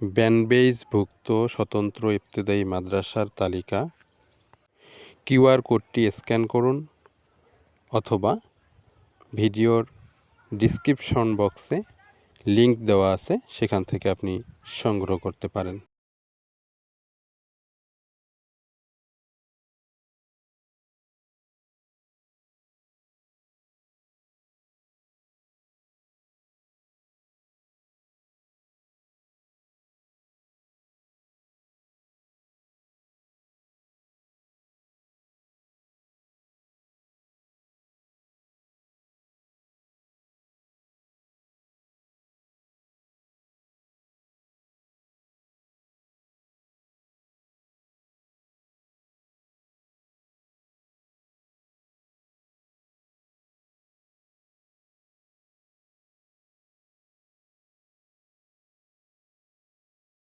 ব্যানবেইজভুক্ত স্বতন্ত্র ইবতেদায়ী মাদ্রাসার তালিকা, কিউআর কোডটি স্ক্যান করুন অথবা ভিডিওর ডিসক্রিপশন বক্সে লিংক দেওয়া আছে, সেখান থেকে আপনি সংগ্রহ করতে পারেন।